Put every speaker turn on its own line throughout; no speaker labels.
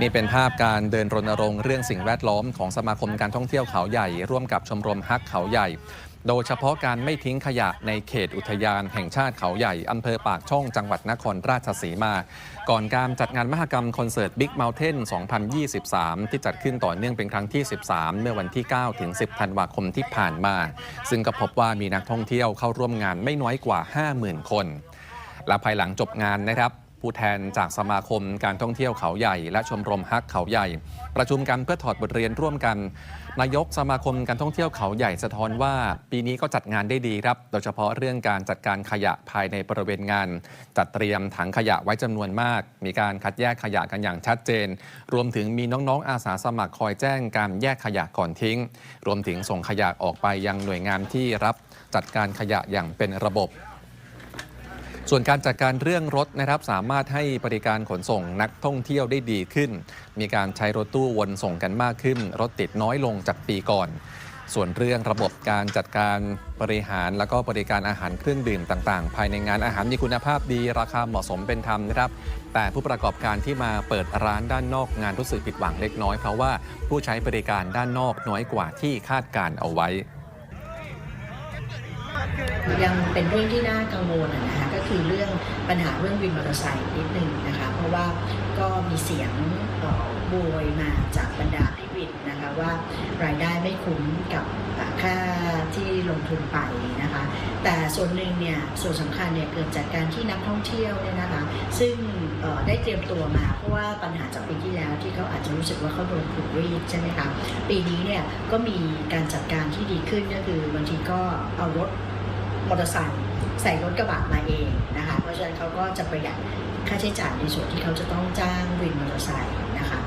นี่เป็นภาพการเดินรณรงค์เรื่องสิ่งแวดล้อมของสมาคมการท่องเที่ยวเขาใหญ่ ร่วมกับชมรมฮักเขาใหญ่ โดยเฉพาะการไม่ทิ้งขยะในเขตอุทยานแห่งชาติเขาใหญ่ อำเภอปากช่องจังหวัดนครราชสีมา ก่อนการจัดงานมหกรรมคอนเสิร์ต Big Mountain 2023 ที่จัดขึ้นต่อเนื่องเป็นครั้งที่ 13 เมื่อวันที่ 9 ถึง 10 ธันวาคมที่ผ่านมา ซึ่งก็พบว่ามีนักท่องเที่ยวเข้าร่วมงานไม่น้อยกว่า 50,000 คนและภายหลังจบงานนะครับ ผู้แทนจากสมาคมการท่องเที่ยวเขาใหญ่ และชมรมฮักเขาใหญ่ ประชุมกันเพื่อถอดบทเรียนร่วมกัน นายกสมาคมการท่องเที่ยวเขาใหญ่สะท้อนว่า ปีนี้ก็จัดงานได้ดีครับ โดยเฉพาะเรื่องการจัดการขยะภายในบริเวณงาน จัดเตรียมถังขยะไว้จำนวนมาก มีการคัดแยกขยะกันอย่างชัดเจน รวมถึงมีน้องๆอาสาสมัครคอยแจ้งการแยกขยะก่อนทิ้ง รวมถึงส่งขยะออกไปยังหน่วยงานที่รับจัดการขยะอย่างเป็นระบบ ส่วนการจัดการเรื่องรถนะครับสามารถให้บริการขนส่งนักท่องเที่ยวได้ดีขึ้น มีการใช้รถตู้วนส่งกันมากขึ้น รถติดน้อยลงจากปีก่อน ส่วนเรื่องระบบการจัดการบริหารแล้วก็บริการอาหารเครื่องดื่มต่างๆ ภายในงานอาหารมีคุณภาพดี ราคาเหมาะสมเป็นธรรมนะครับ แต่ผู้ประกอบการที่มาเปิดร้านด้านนอกงานรู้สึกผิดหวังเล็กน้อยเพราะว่าผู้ใช้บริการด้านนอกน้อยกว่าที่คาดการเอาไว้
ยังเป็นเรื่องที่น่ากังวลนะคะก็คือเรื่องปัญหาเรื่องวินมอเตอร์ไซค์นิดหนึ่งนะคะเพราะว่าก็มีเสียงโวยมาจากบรรดาพี่วินนะคะว่ารายได้ไม่คุ้มกับค่าที่ลงทุนไปนะคะแต่ส่วนหนึ่งเนี่ยส่วนสำคัญเนี่ยเกิดจากการที่นักท่องเที่ยวเนี่ยนะคะซึ่งได้เตรียมตัวมาเพราะว่าปัญหาจากปีที่แล้วที่เขาอาจจะรู้สึกว่าเขาโดนถูกรีดใช่ไหมคะปีนี้เนี่ยก็มีการจัดการที่ดีขึ้นก็คือบางทีก็เอารถ มอเตอร์ไซค์ใส่รถกระบะมาเองนะคะ เพราะฉะนั้นเขาก็จะประหยัดค่าใช้จ่ายในส่วนที่เขาจะต้องจ้างวินมอเตอร์ไซค์นะคะ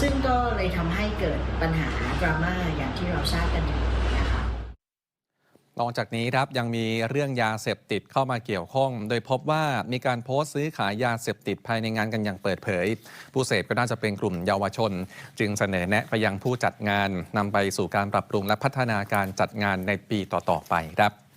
ซึ่งก็เลยทำให้เกิดปัญหาดราม่าอย่างที่เราทราบกันอยู่
นอกจากนี้ครับยังมีเรื่องยาเสพติดเข้ามาเกี่ยวข้อง โดยพบว่ามีการโพสต์ซื้อขายยาเสพติดภายในงานกันอย่างเปิดเผย ผู้เสพก็น่าจะเป็นกลุ่มเยาวชน จึงเสนอแนะไปยังผู้จัดงานนำไปสู่การปรับปรุงและพัฒนาการจัดงานในปีต่อๆไปครับ